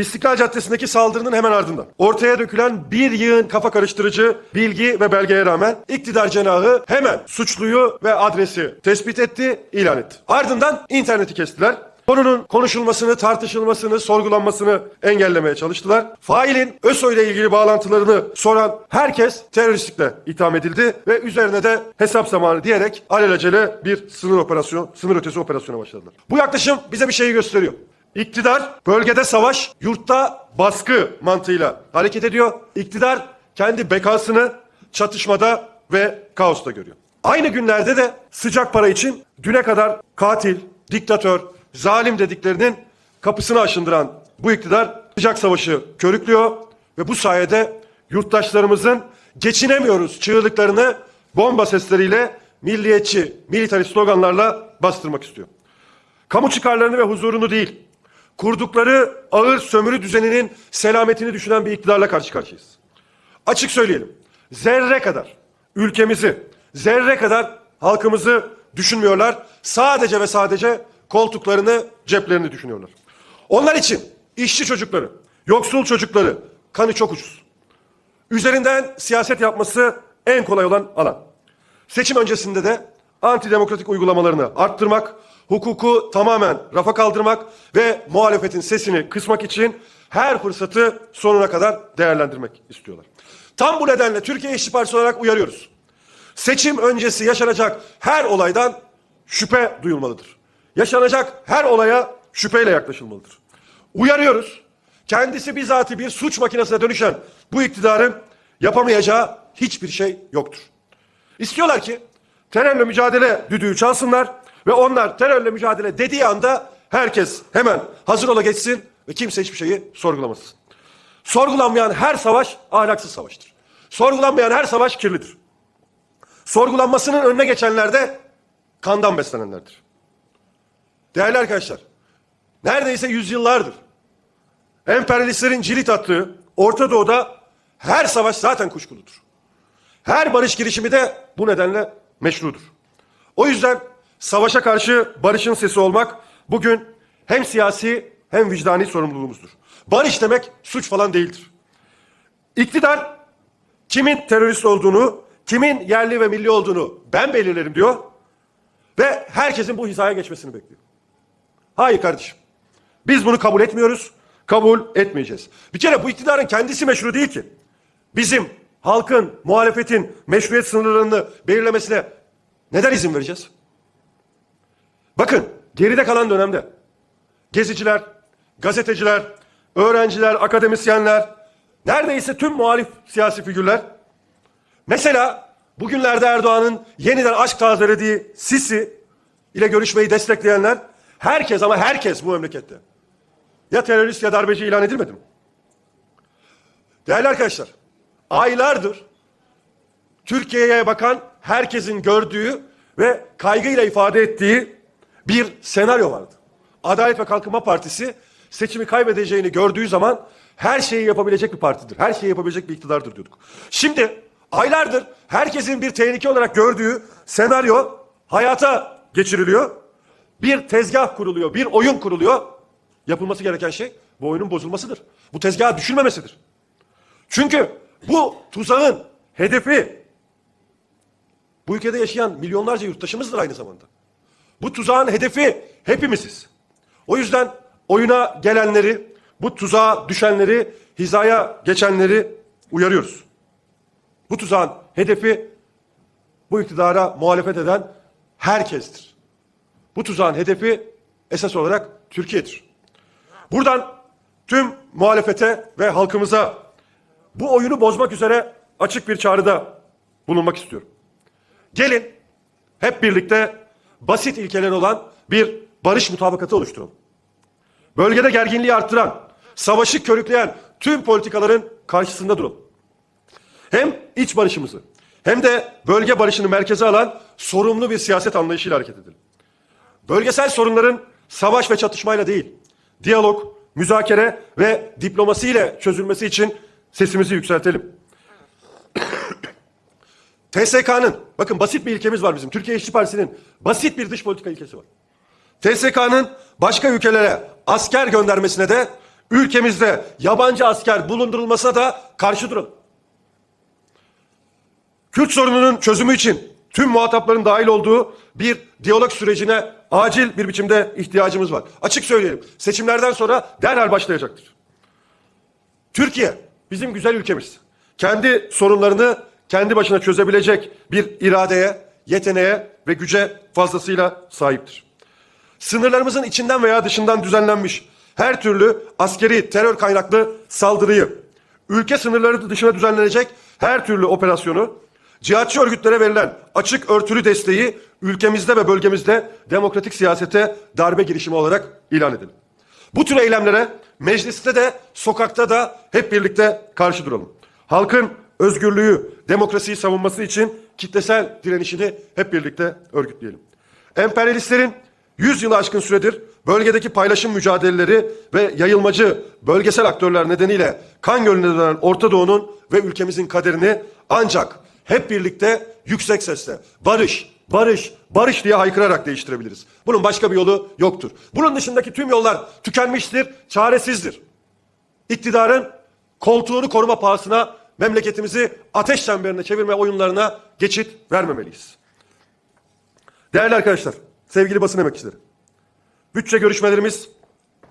İstiklal Caddesi'ndeki saldırının hemen ardından ortaya dökülen bir yığın kafa karıştırıcı bilgi ve belgeye rağmen iktidar cenahı hemen suçluyu ve adresi tespit etti, ilan etti. Ardından interneti kestiler. Konunun konuşulmasını, tartışılmasını, sorgulanmasını engellemeye çalıştılar. Failin ÖSO ile ilgili bağlantılarını soran herkes teröristlikle itham edildi ve üzerine de hesap zamanı diyerek alelacele bir sınır operasyon, sınır ötesi operasyona başladılar. Bu yaklaşım bize bir şeyi gösteriyor. İktidar bölgede savaş, yurtta baskı mantığıyla hareket ediyor. İktidar kendi bekasını çatışmada ve kaosta görüyor. Aynı günlerde de sıcak para için düne kadar katil, diktatör, zalim dediklerinin kapısını aşındıran bu iktidar sıcak savaşı körüklüyor ve bu sayede yurttaşlarımızın geçinemiyoruz çığlıklarını bomba sesleriyle milliyetçi, militarist sloganlarla bastırmak istiyor. Kamu çıkarlarını ve huzurunu değil, kurdukları ağır sömürü düzeninin selametini düşünen bir iktidarla karşı karşıyayız. Açık söyleyelim, zerre kadar ülkemizi, zerre kadar halkımızı düşünmüyorlar. Sadece ve sadece koltuklarını, ceplerini düşünüyorlar. Onlar için işçi çocukları, yoksul çocukları kanı çok ucuz. Üzerinden siyaset yapması en kolay olan alan. Seçim öncesinde de antidemokratik uygulamalarını arttırmak, hukuku tamamen rafa kaldırmak ve muhalefetin sesini kısmak için her fırsatı sonuna kadar değerlendirmek istiyorlar. Tam bu nedenle Türkiye İşçi Partisi olarak uyarıyoruz. Seçim öncesi yaşanacak her olaydan şüphe duyulmalıdır. Yaşanacak her olaya şüpheyle yaklaşılmalıdır. Uyarıyoruz. Kendisi bizatihi bir suç makinesine dönüşen bu iktidarın yapamayacağı hiçbir şey yoktur. İstiyorlar ki terörle mücadele düdüğü çalsınlar ve onlar terörle mücadele dediği anda herkes hemen hazır ola geçsin ve kimse hiçbir şeyi sorgulamasın. Sorgulanmayan her savaş ahlaksız savaştır. Sorgulanmayan her savaş kirlidir. Sorgulanmasının önüne geçenler de kandan beslenenlerdir. Değerli arkadaşlar, neredeyse yüzyıllardır emperyalistlerin cirit attığı Orta Doğu'da her savaş zaten kuşkuludur. Her barış girişimi de bu nedenle meşrudur. O yüzden savaşa karşı barışın sesi olmak bugün hem siyasi hem vicdani sorumluluğumuzdur. Barış demek suç falan değildir. İktidar kimin terörist olduğunu, kimin yerli ve milli olduğunu ben belirlerim diyor ve herkesin bu hizaya geçmesini bekliyor. Hayır kardeşim. Biz bunu kabul etmiyoruz, kabul etmeyeceğiz. Bir kere bu iktidarın kendisi meşru değil ki. Bizim halkın, muhalefetin meşruiyet sınırlarını belirlemesine neden izin vereceğiz? Bakın geride kalan dönemde geziciler, gazeteciler, öğrenciler, akademisyenler, neredeyse tüm muhalif siyasi figürler mesela bugünlerde Erdoğan'ın yeniden aşk tazelediği Sisi ile görüşmeyi destekleyenler herkes ama herkes bu memlekette ya terörist ya darbeci ilan edilmedi mi? Değerli arkadaşlar, aylardır Türkiye'ye bakan herkesin gördüğü ve kaygıyla ifade ettiği bir senaryo vardı. Adalet ve Kalkınma Partisi seçimi kaybedeceğini gördüğü zaman her şeyi yapabilecek bir partidir. Her şeyi yapabilecek bir iktidardır diyorduk. Şimdi aylardır herkesin bir tehlike olarak gördüğü senaryo hayata geçiriliyor. Bir tezgah kuruluyor, bir oyun kuruluyor. Yapılması gereken şey bu oyunun bozulmasıdır. Bu tezgaha düşülmemesidir. Çünkü bu tuzağın hedefi bu ülkede yaşayan milyonlarca yurttaşımızdır aynı zamanda. Bu tuzağın hedefi hepimiziz. O yüzden oyuna gelenleri, bu tuzağa düşenleri, hizaya geçenleri uyarıyoruz. Bu tuzağın hedefi bu iktidara muhalefet eden herkestir. Bu tuzağın hedefi esas olarak Türkiye'dir. Buradan tüm muhalefete ve halkımıza bu oyunu bozmak üzere açık bir çağrıda bulunmak istiyorum. Gelin hep birlikte basit ilkeler olan bir barış mutabakatı oluşturalım. Bölgede gerginliği arttıran, savaşı körükleyen tüm politikaların karşısında duralım. Hem iç barışımızı hem de bölge barışını merkeze alan sorumlu bir siyaset anlayışıyla hareket edelim. Bölgesel sorunların savaş ve çatışmayla değil, diyalog, müzakere ve diplomasiyle çözülmesi için sesimizi yükseltelim. TSK'nın, bakın basit bir ilkemiz var bizim. Türkiye İşçi Partisi'nin basit bir dış politika ilkesi var. TSK'nın başka ülkelere asker göndermesine de ülkemizde yabancı asker bulundurulmasına da karşı duralım. Kürt sorununun çözümü için tüm muhatapların dahil olduğu bir diyalog sürecine acil bir biçimde ihtiyacımız var. Açık söyleyelim. Seçimlerden sonra derhal başlayacaktır. Türkiye bizim güzel ülkemiz. Kendi sorunlarını kendi başına çözebilecek bir iradeye, yeteneğe ve güce fazlasıyla sahiptir. Sınırlarımızın içinden veya dışından düzenlenmiş her türlü askeri terör kaynaklı saldırıyı, ülke sınırları dışına düzenlenecek her türlü operasyonu, cihatçı örgütlere verilen açık örtülü desteği ülkemizde ve bölgemizde demokratik siyasete darbe girişimi olarak ilan edelim. Bu tür eylemlere mecliste de sokakta da hep birlikte karşı duralım. Halkın özgürlüğü, demokrasiyi savunması için kitlesel direnişini hep birlikte örgütleyelim. Emperyalistlerin 100 yılı aşkın süredir bölgedeki paylaşım mücadeleleri ve yayılmacı bölgesel aktörler nedeniyle kan gölüne dönen Orta Doğu'nun ve ülkemizin kaderini ancak hep birlikte yüksek sesle barış, barış, barış diye haykırarak değiştirebiliriz. Bunun başka bir yolu yoktur. Bunun dışındaki tüm yollar tükenmiştir, çaresizdir. İktidarın koltuğunu koruma pahasına memleketimizi ateş çemberine çevirme oyunlarına geçit vermemeliyiz. Değerli arkadaşlar, sevgili basın emekçileri. Bütçe görüşmelerimiz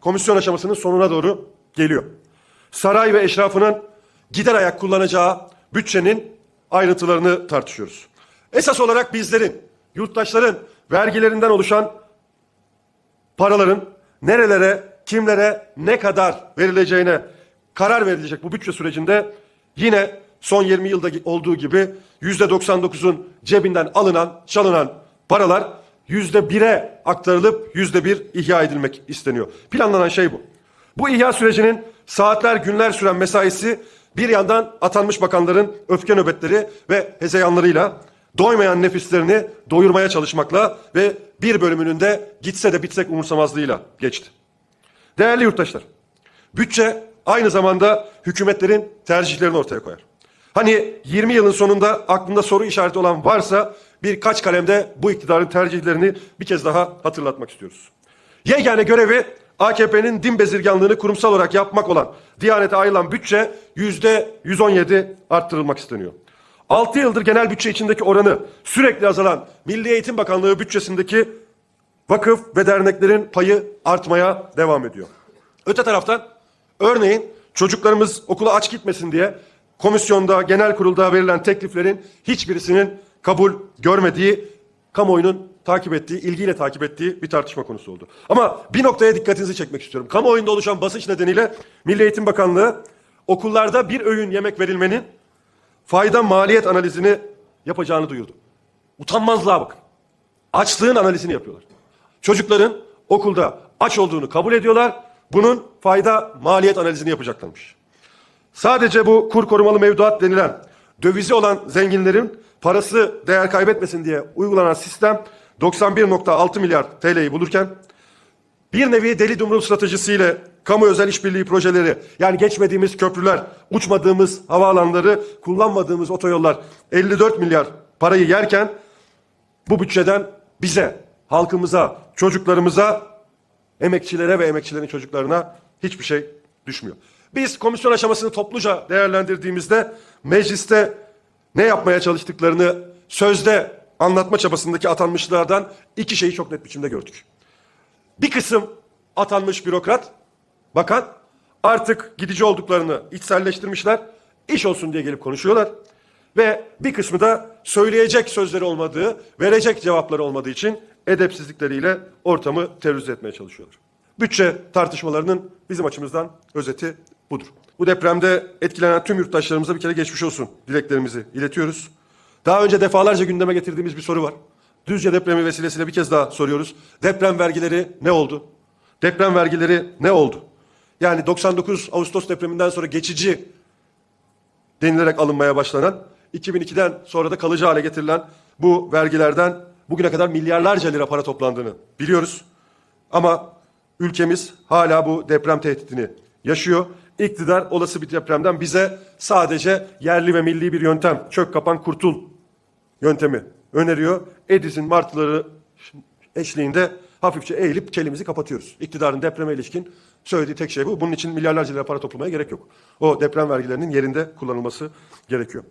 komisyon aşamasının sonuna doğru geliyor. Saray ve eşrafının gider ayak kullanacağı bütçenin ayrıntılarını tartışıyoruz. Esas olarak bizlerin, yurttaşların vergilerinden oluşan paraların nerelere, kimlere, ne kadar verileceğine karar verilecek bu bütçe sürecinde yine son 20 yılda olduğu gibi %99'un cebinden alınan, çalınan paralar %1'e aktarılıp %1 ihya edilmek isteniyor. Planlanan şey bu. Bu ihya sürecinin saatler günler süren mesaisi bir yandan atanmış bakanların öfke nöbetleri ve hezeyanlarıyla doymayan nefislerini doyurmaya çalışmakla ve bir bölümünün de gitse de bitsek umursamazlığıyla geçti. Değerli yurttaşlar, bütçe aynı zamanda hükümetlerin tercihlerini ortaya koyar. Hani 20 yılın sonunda aklında soru işareti olan varsa birkaç kalemde bu iktidarın tercihlerini bir kez daha hatırlatmak istiyoruz. Yegane görevi AKP'nin din bezirganlığını kurumsal olarak yapmak olan Diyanet'e ayrılan bütçe yüzde 117 arttırılmak isteniyor. 6 yıldır genel bütçe içindeki oranı sürekli azalan Milli Eğitim Bakanlığı bütçesindeki vakıf ve derneklerin payı artmaya devam ediyor. Öte taraftan örneğin çocuklarımız okula aç gitmesin diye komisyonda, genel kurulda verilen tekliflerin hiçbirisinin kabul görmediği, kamuoyunun takip ettiği, ilgiyle takip ettiği bir tartışma konusu oldu. Ama bir noktaya dikkatinizi çekmek istiyorum. Kamuoyunda oluşan basınç nedeniyle Milli Eğitim Bakanlığı okullarda bir öğün yemek verilmenin fayda maliyet analizini yapacağını duyurdu. Utanmazlığa bakın. Açlığın analizini yapıyorlar. Çocukların okulda aç olduğunu kabul ediyorlar. Bunun fayda maliyet analizini yapacaklarmış. Sadece bu kur korumalı mevduat denilen dövizi olan zenginlerin parası değer kaybetmesin diye uygulanan sistem 91.6 milyar TL'yi bulurken bir nevi deli dumrul stratejisiyle kamu özel işbirliği projeleri yani geçmediğimiz köprüler, uçmadığımız havaalanları, kullanmadığımız otoyollar 54 milyar parayı yerken bu bütçeden bize, halkımıza, çocuklarımıza, emekçilere ve emekçilerin çocuklarına hiçbir şey düşmüyor. Biz komisyon aşamasını topluca değerlendirdiğimizde mecliste ne yapmaya çalıştıklarını sözde anlatma çabasındaki atanmışlardan iki şeyi çok net biçimde gördük. Bir kısım atanmış bürokrat, bakan artık gidici olduklarını içselleştirmişler, iş olsun diye gelip konuşuyorlar. Ve bir kısmı da söyleyecek sözleri olmadığı, verecek cevapları olmadığı için edepsizlikleriyle ortamı terörize etmeye çalışıyorlar. Bütçe tartışmalarının bizim açımızdan özeti budur. Bu depremde etkilenen tüm yurttaşlarımıza bir kere geçmiş olsun dileklerimizi iletiyoruz. Daha önce defalarca gündeme getirdiğimiz bir soru var. Düzce depremi vesilesiyle bir kez daha soruyoruz. Deprem vergileri ne oldu? Deprem vergileri ne oldu? Yani 99 Ağustos depreminden sonra geçici denilerek alınmaya başlanan, 2002'den sonra da kalıcı hale getirilen bu vergilerden bugüne kadar milyarlarca lira para toplandığını biliyoruz. Ama ülkemiz hala bu deprem tehditini yaşıyor. İktidar olası bir depremden bize sadece yerli ve milli bir yöntem, çök kapan kurtul yöntemi öneriyor. Edis'in martıları eşliğinde hafifçe eğilip kelimizi kapatıyoruz. İktidarın depreme ilişkin söylediği tek şey bu. Bunun için milyarlarca lira para toplamaya gerek yok. O deprem vergilerinin yerinde kullanılması gerekiyor.